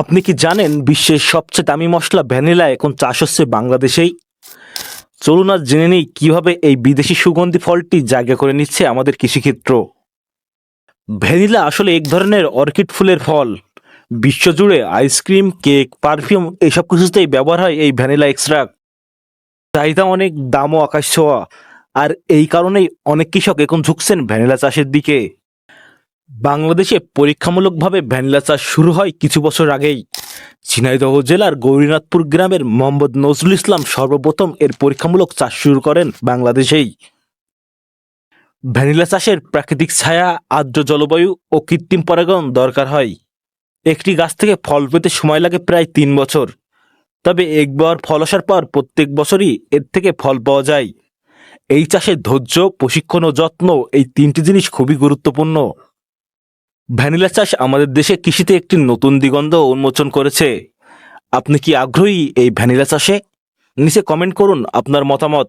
আপনি কি জানেন বিশ্বের সবচেয়ে দামি মশলা ভ্যানিলা এখন চাষ হচ্ছে বাংলাদেশেই? চলুন আজ জেনে নিই কীভাবে এই বিদেশি সুগন্ধি ফলটি জায়গা করে নিচ্ছে আমাদের কৃষিক্ষেত্র। ভ্যানিলা আসলে এক ধরনের অর্কিড ফুলের ফল। বিশ্বজুড়ে আইসক্রিম, কেক, পারফিউম এসব কিছুতেই ব্যবহার হয় এই ভ্যানিলা এক্সট্রাক্ট। চাহিদা অনেক, দামও আকাশ ছোঁয়া। আর এই কারণেই অনেক কৃষক এখন ঝুঁকছেন ভ্যানিলা চাষের দিকে। বাংলাদেশে পরীক্ষামূলকভাবে ভ্যানিলা চাষ শুরু হয় কিছু বছর আগেই। ঝিনাইদহ জেলার গৌরীনাথপুর গ্রামের মোহাম্মদ নজরুল ইসলাম সর্বপ্রথম এর পরীক্ষামূলক চাষ শুরু করেন বাংলাদেশেই। ভ্যানিলা চাষের প্রাকৃতিক ছায়া, আর্দ্র জলবায়ু ও কৃত্রিম পরাগন দরকার হয়। একটি গাছ থেকে ফল পেতে সময় লাগে প্রায় তিন বছর। তবে একবার ফল আসার পর প্রত্যেক বছরই এর থেকে ফল পাওয়া যায়। এই চাষে ধৈর্য, প্রশিক্ষণ ও যত্ন এই তিনটি জিনিস খুবই গুরুত্বপূর্ণ। ভ্যানিলা চাষ আমাদের দেশে কৃষিতে একটি নতুন দিগন্ধ উন্মোচন করেছে। আপনি কি আগ্রহী এই ভ্যানিলা চাষে? নিচে কমেন্ট করুন আপনার মতামত।